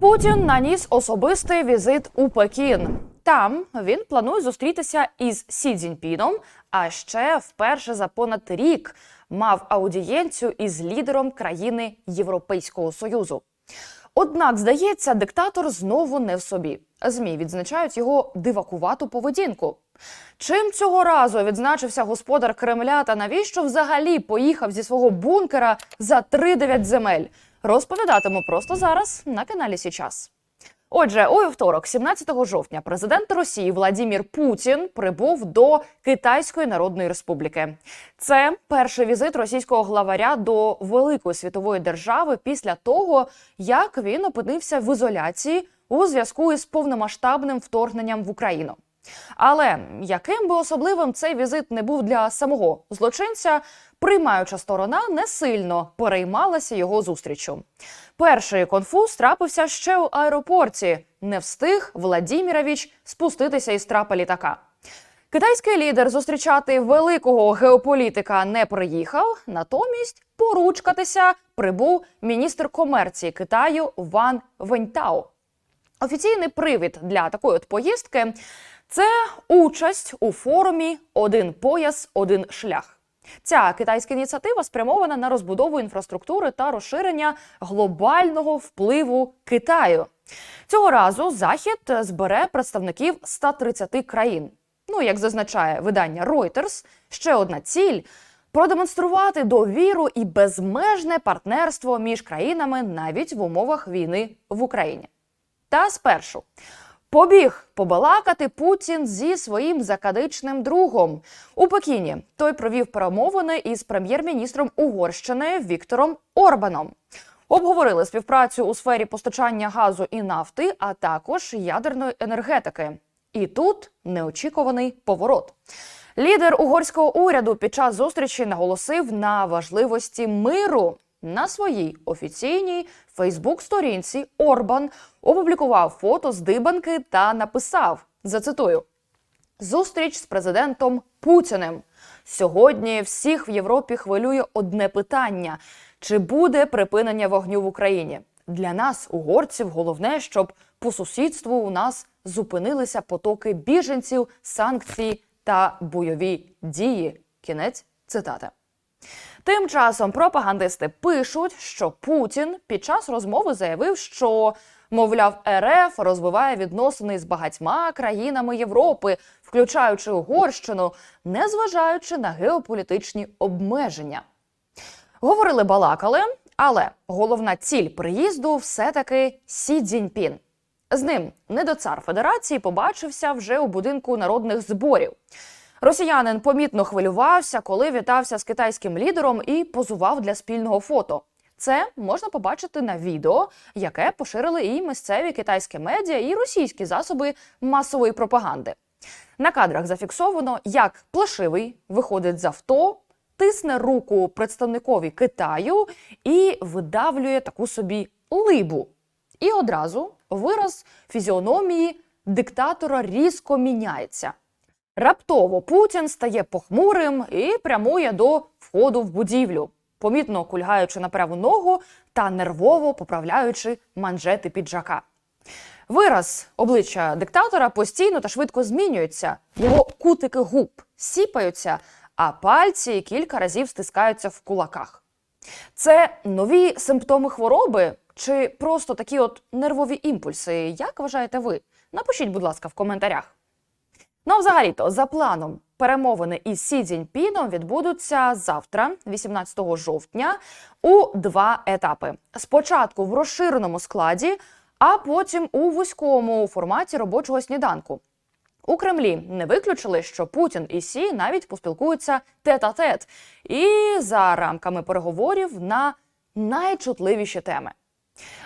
Путін наніс особистий візит у Пекін. Там він планує зустрітися із Сі Цзіньпіном, а ще вперше за понад рік мав аудієнцію із лідером країни Європейського Союзу. Однак, здається, диктатор знову не в собі. Змі відзначають його дивакувату поведінку. Чим цього разу відзначився господар Кремля та навіщо взагалі поїхав зі свого бункера за 3-9 земель? Розповідатиму просто зараз на каналі Січас. Отже, у вівторок, 17 жовтня, президент Росії Владімір Путін прибув до Китайської Народної Республіки. Це перший візит російського главаря до великої світової держави після того, як він опинився в ізоляції у зв'язку із повномасштабним вторгненням в Україну. Але яким би особливим цей візит не був для самого злочинця, приймаюча сторона не сильно переймалася його зустрічю. Перший конфуз трапився ще у аеропорті. Не встиг Владімірович спуститися із трапа літака. Китайський лідер зустрічати великого геополітика не приїхав, натомість поручкатися прибув міністр комерції Китаю Ван Веньтао. Офіційний привід для такої от поїздки це участь у форумі Один пояс, один шлях. Ця китайська ініціатива спрямована на розбудову інфраструктури та розширення глобального впливу Китаю. Цього разу захід збере представників 130 країн. Ну, як зазначає видання Reuters, ще одна ціль продемонструвати довіру і безмежне партнерство між країнами навіть в умовах війни в Україні. Та спершу побіг побалакати Путін зі своїм закадичним другом у Пекіні. Той провів перемовини із прем'єр-міністром Угорщини Віктором Орбаном. Обговорили співпрацю у сфері постачання газу і нафти, а також ядерної енергетики. І тут неочікуваний поворот. Лідер угорського уряду під час зустрічі наголосив на важливості миру. На своїй офіційній Фейсбук-сторінці Орбан опублікував фото з дибанки та написав: зацитую: Зустріч з президентом Путіним. Сьогодні всіх в Європі хвилює одне питання: чи буде припинення вогню в Україні? Для нас, угорців, головне, щоб по сусідству у нас зупинилися потоки біженців, санкції та бойові дії. Кінець цитати. Тим часом пропагандисти пишуть, що Путін під час розмови заявив, що мовляв РФ розвиває відносини з багатьма країнами Європи, включаючи Угорщину, незважаючи на геополітичні обмеження. Говорили балакали, але головна ціль приїзду все-таки Сі Цзіньпін. З ним недоцар Федерації побачився вже у будинку народних зборів. Росіянин помітно хвилювався, коли вітався з китайським лідером і позував для спільного фото. Це можна побачити на відео, яке поширили і місцеві китайські медіа, і російські засоби масової пропаганди. На кадрах зафіксовано, як плешивий виходить з авто, тисне руку представникові Китаю і видавлює таку собі либу. І одразу вираз фізіономії диктатора різко міняється. Раптово Путін стає похмурим і прямує до входу в будівлю, помітно кульгаючи на праву ногу та нервово поправляючи манжети піджака. Вираз обличчя диктатора постійно та швидко змінюється. Його кутики губ сіпаються, а пальці кілька разів стискаються в кулаках. Це нові симптоми хвороби чи просто такі от нервові імпульси? Як вважаєте ви? Напишіть, будь ласка, в коментарях. Ну, взагалі-то, за планом, перемовини із Сі Цзіньпіном відбудуться завтра, 18 жовтня, у два етапи: спочатку в розширеному складі, а потім у вузькому форматі робочого сніданку. У Кремлі не виключили, що Путін і Сі навіть поспілкуються тет-а-тет і за рамками переговорів на найчутливіші теми.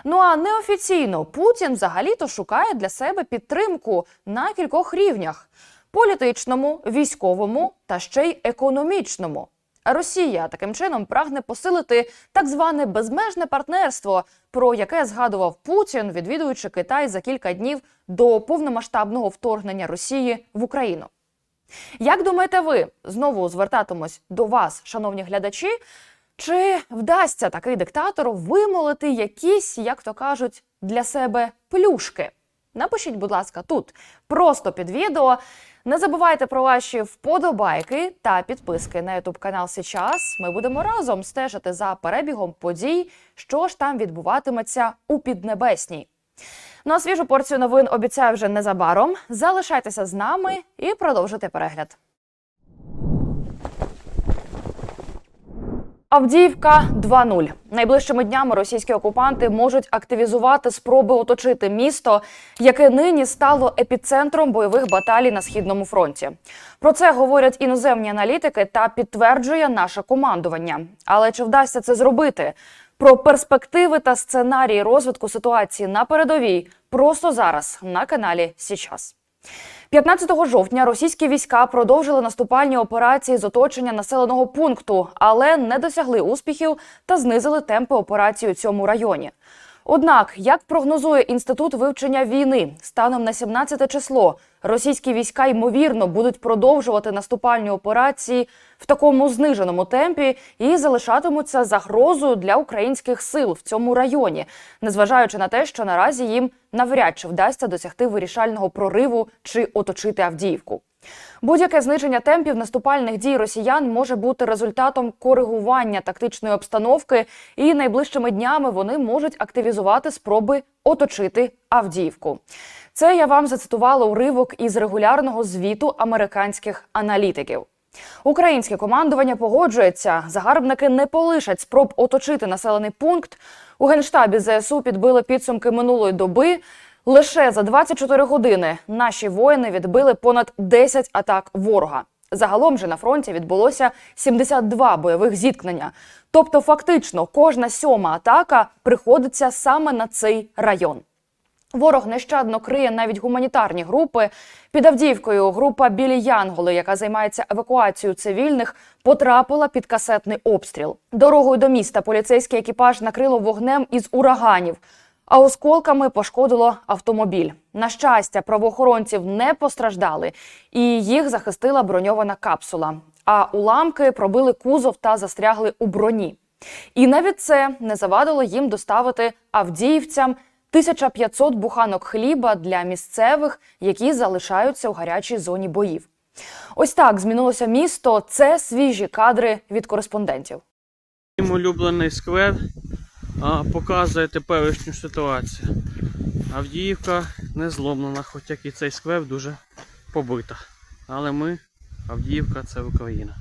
Ну а неофіційно Путін взагалі-то шукає для себе підтримку на кількох рівнях: політичному, військовому та ще й економічному. Росія таким чином прагне посилити так зване безмежне партнерство, про яке згадував Путін, відвідуючи Китай за кілька днів до повномасштабного вторгнення Росії в Україну. Як думаєте ви? Знову звертатимось до вас, шановні глядачі. Чи вдасться такий диктатор вимолити якісь, як то кажуть, для себе плюшки? Напишіть, будь ласка, тут просто під відео. Не забувайте про ваші вподобайки та підписки на YouTube канал Сейчас. Ми будемо разом стежити за перебігом подій, що ж там відбуватиметься у Піднебесній. Ну а свіжу порцію новин обіцяю вже незабаром. Залишайтеся з нами і продовжуйте перегляд. Авдіївка 2.0. Найближчими днями російські окупанти можуть активізувати спроби оточити місто, яке нині стало епіцентром бойових баталій на східному фронті. Про це говорять іноземні аналітики та підтверджує наше командування. Але чи вдасться це зробити? Про перспективи та сценарії розвитку ситуації на передовій просто зараз на каналі Січас. 15 жовтня російські війська продовжили наступальні операції з оточення населеного пункту, але не досягли успіхів та знизили темпи операції у цьому районі. Однак, як прогнозує інститут вивчення війни, станом на 17 число російські війська ймовірно будуть продовжувати наступальні операції в такому зниженому темпі і залишатимуться загрозою для українських сил в цьому районі, незважаючи на те, що наразі їм навряд чи вдасться досягти вирішального прориву чи оточити Авдіївку. Будь-яке зниження темпів наступальних дій росіян може бути результатом коригування тактичної обстановки, і найближчими днями вони можуть активізувати спроби оточити Авдіївку. Це я вам зацитувала уривок із регулярного звіту американських аналітиків. Українське командування погоджується, загарбники не полишать спроб оточити населений пункт. У генштабі ЗСУ підбили підсумки минулої доби. Лише за 24 години наші воїни відбили понад 10 атак ворога. Загалом же на фронті відбулося 72 бойових зіткнення. Тобто, фактично, кожна сьома атака приходиться саме на цей район. Ворог нещадно криє навіть гуманітарні групи. Під Авдіївкою група Білі Янголи, яка займається евакуацією цивільних, потрапила під касетний обстріл. Дорогою до міста поліцейський екіпаж накрило вогнем із ураганів. А осколками пошкодило автомобіль. На щастя, правоохоронців не постраждали, і їх захистила броньована капсула. А уламки пробили кузов та застрягли у броні. І навіть це не завадило їм доставити авдіївцям 1500 буханок хліба для місцевих, які залишаються у гарячій зоні боїв. Ось так змінилося місто. Це свіжі кадри від кореспондентів. Мій улюблений сквер а, показує теперішню ситуацію. Авдіївка не зломлена, хоча і цей сквер дуже побита. Але ми, Авдіївка, це Україна.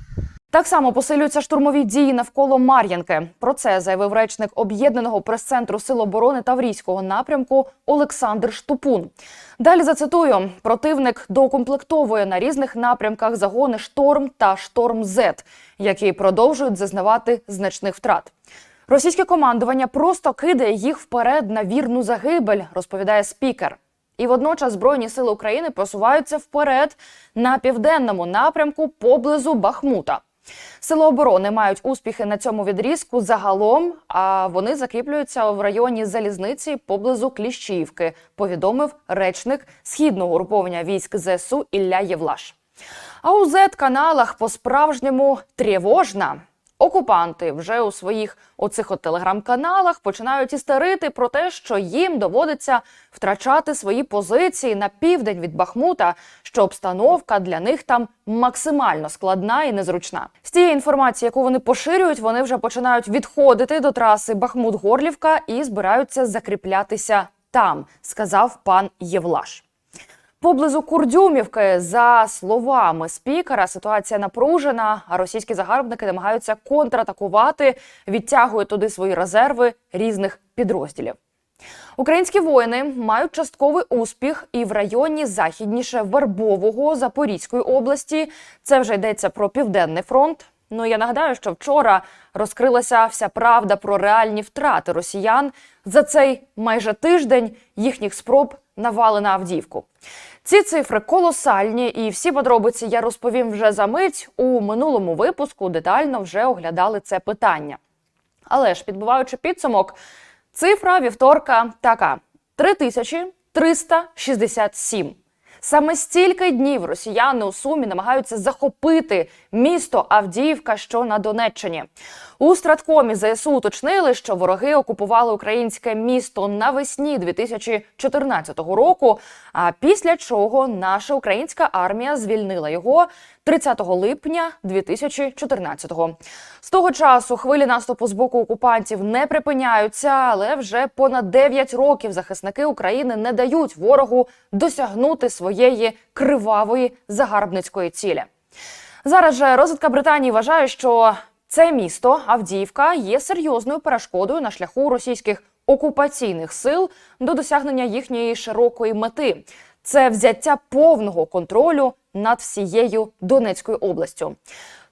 Так само посилюються штурмові дії навколо Мар'янки. Про це заявив речник об'єднаного прес-центру Сил оборони Таврійського напрямку Олександр Штупун. Далі зацитую: противник доукомплектовує на різних напрямках загони шторм та шторм Зет, які продовжують зазнавати значних втрат. Російське командування просто кидає їх вперед на вірну загибель, розповідає спікер. І водночас Збройні сили України просуваються вперед на південному напрямку поблизу Бахмута. Сили оборони мають успіхи на цьому відрізку загалом, а вони закріплюються в районі залізниці поблизу Кліщіївки, повідомив речник східного угруповання військ ЗСУ Ілля Євлаш. А у Z-каналах по-справжньому тривожна. Окупанти вже у своїх оцих от телеграм-каналах починають істерити про те, що їм доводиться втрачати свої позиції на південь від Бахмута, що обстановка для них там максимально складна і незручна. З тієї інформації, яку вони поширюють, вони вже починають відходити до траси Бахмут-Горлівка і збираються закріплятися там, сказав пан Євлаш. Поблизу Курдюмівки, за словами спікера, ситуація напружена. А російські загарбники намагаються контратакувати, відтягують туди свої резерви різних підрозділів. Українські воїни мають частковий успіх і в районі західніше Вербового Запорізької області. Це вже йдеться про південний фронт. Ну я нагадаю, що вчора розкрилася вся правда про реальні втрати росіян за цей майже тиждень їхніх спроб навали на Авдіївку. Ці цифри колосальні, і всі подробиці я розповім вже за мить. У минулому випуску детально вже оглядали це питання. Але ж підбиваючи підсумок, цифра вівторка така: 3367. Саме стільки днів росіяни у Сумі намагаються захопити місто Авдіївка, що на Донеччині. У страткомі ЗСУ уточнили, що вороги окупували українське місто навесні 2014 року. А після чого наша українська армія звільнила його 30 липня 2014-го. З того часу хвилі наступу з боку окупантів не припиняються, але вже понад 9 років захисники України не дають ворогу досягнути своєї кривавої загарбницької цілі. Зараз же розвідка Британії вважає, що це місто Авдіївка є серйозною перешкодою на шляху російських окупаційних сил до досягнення їхньої широкої мети. Це взяття повного контролю над всією Донецькою областю.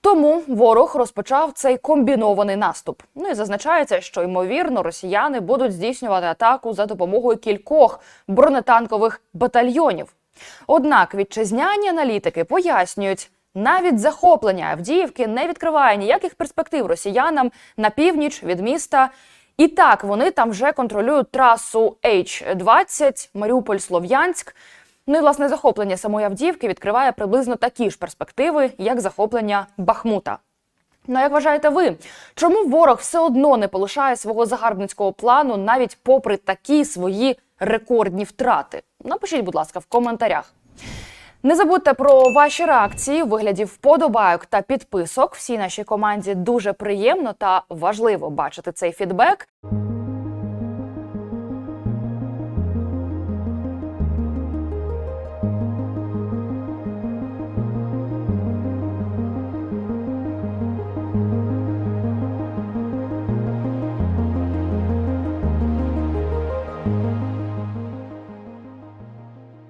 Тому ворог розпочав цей комбінований наступ. Ну і зазначається, що ймовірно росіяни будуть здійснювати атаку за допомогою кількох бронетанкових батальйонів. Однак вітчизняні аналітики пояснюють, навіть захоплення Авдіївки не відкриває ніяких перспектив росіянам на північ від міста. І так вони там вже контролюють трасу H20 Маріуполь-Слов'янськ. Ну і власне захоплення самої Авдіївки відкриває приблизно такі ж перспективи, як захоплення Бахмута. Ну, як вважаєте ви, чому ворог все одно не полишає свого загарбницького плану навіть попри такі свої рекордні втрати? Напишіть, будь ласка, в коментарях. Не забудьте про ваші реакції виглядів вигляді вподобайок та підписок. Всій нашій команді дуже приємно та важливо бачити цей фідбек.